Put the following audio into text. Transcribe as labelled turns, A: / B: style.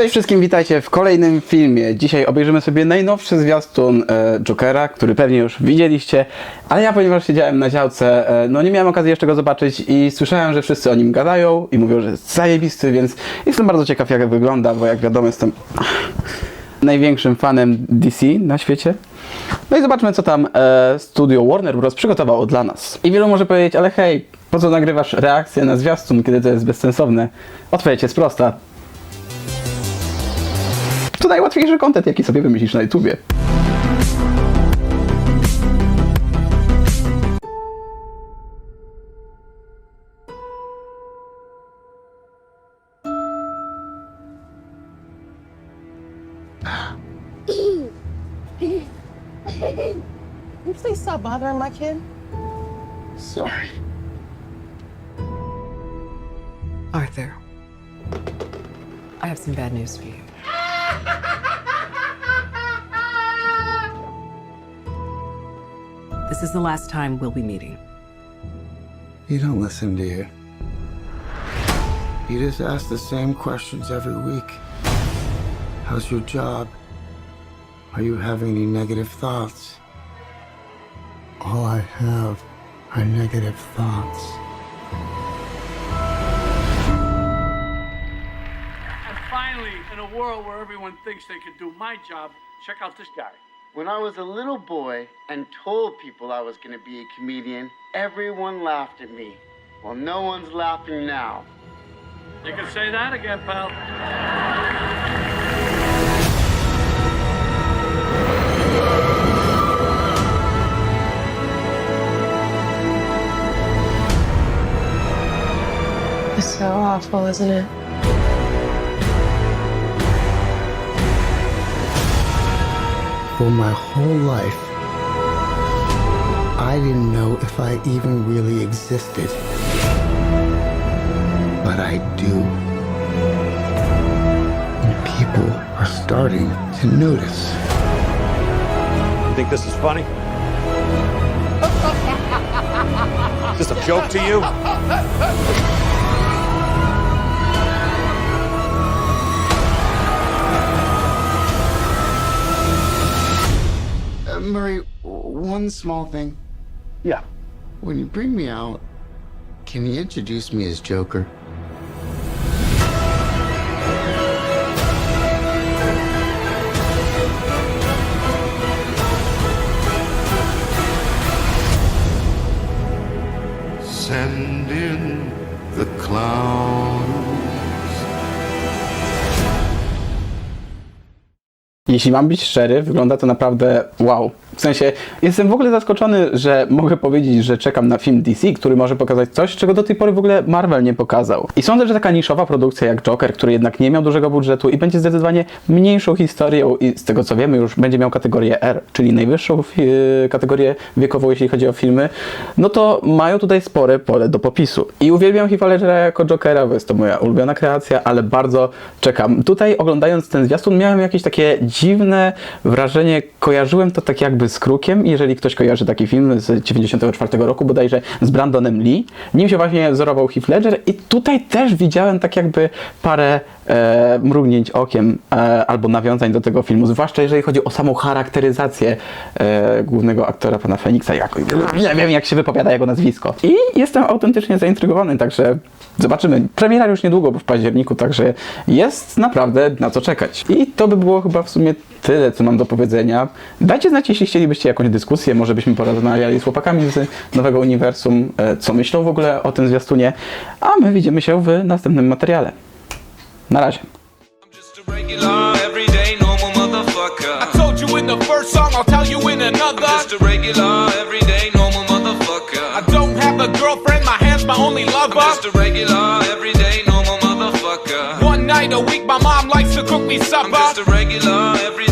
A: Cześć wszystkim, witajcie w kolejnym filmie. Dzisiaj obejrzymy sobie najnowszy zwiastun e, Jokera, który pewnie już widzieliście, ale ja ponieważ siedziałem na działce, e, no nie miałem okazji jeszcze go zobaczyć i słyszałem, że wszyscy o nim gadają i mówią, że jest zajebisty, więc jestem bardzo ciekaw jak wygląda, bo jak wiadomo jestem największym fanem DC na świecie. No i zobaczmy, co tam e, studio Warner Bros. przygotowało dla nas. I wielu może powiedzieć, ale hej, po co nagrywasz reakcję na zwiastun, kiedy to jest bezsensowne? Odpowiedź jest prosta. Najłatwiejszy kontent, jaki sobie wymyślisz na YouTubie.
B: Can you please stop bothering my kid?
A: Sorry.
C: Arthur, I have some bad news for you. This is the last time we'll be meeting.
D: You don't listen, do you? You just ask the same questions every week. How's your job? Are you having any negative thoughts? All I have are negative thoughts.
E: A world where everyone thinks they can do my job, check out this guy.
D: When I was a little boy and told people I was going to be a comedian, everyone laughed at me. Well, no one's laughing now.
E: You can say that again, pal.
B: It's so awful, isn't it?
D: For my whole life, I didn't know if I even really existed. But I do. And people are starting to notice.
F: You think this is funny? Is this a joke to you?
D: Murray, one small thing.
A: Yeah.
D: When you bring me out, can you introduce me as Joker? Send in the clowns.
A: Jeśli mam być szczery, wygląda to naprawdę wow. W sensie, jestem w ogóle zaskoczony, że mogę powiedzieć, że czekam na film DC, który może pokazać coś, czego do tej pory w ogóle Marvel nie pokazał. I sądzę, że taka niszowa produkcja jak Joker, który jednak nie miał dużego budżetu i będzie zdecydowanie mniejszą historią i z tego co wiemy już będzie miał kategorię R, czyli najwyższą e, kategorię wiekową, jeśli chodzi o filmy, no to mają tutaj spore pole do popisu. I uwielbiam Heath'a Ledgera jako Jokera, bo jest to moja ulubiona kreacja, ale bardzo czekam. Tutaj oglądając ten zwiastun miałem jakieś takie dziwne wrażenie, kojarzyłem to tak jakby z Krukiem, jeżeli ktoś kojarzy taki film z 94 roku bodajże z Brandonem Lee. Nim się właśnie wzorował Heath Ledger i tutaj też widziałem tak jakby parę e, mrugnięć okiem e, albo nawiązań do tego filmu, zwłaszcza jeżeli chodzi o samą charakteryzację e, głównego aktora pana Feniksa. Jak, nie wiem jak się wypowiada jego nazwisko. I jestem autentycznie zaintrygowany, także zobaczymy. Premiera już niedługo, bo w październiku, także jest naprawdę na co czekać. I to by było chyba w sumie tyle, co mam do powiedzenia. Dajcie znać, jeśli chcielibyście jakąś dyskusję, może byśmy porozmawiali z chłopakami z nowego uniwersum, e, co myślą w ogóle o tym zwiastunie, a my widzimy się w następnym materiale. Na razie.
G: Just a regular,
H: night a week, my mom likes to cook me
G: I'm
H: supper.
G: just a regular, everyday,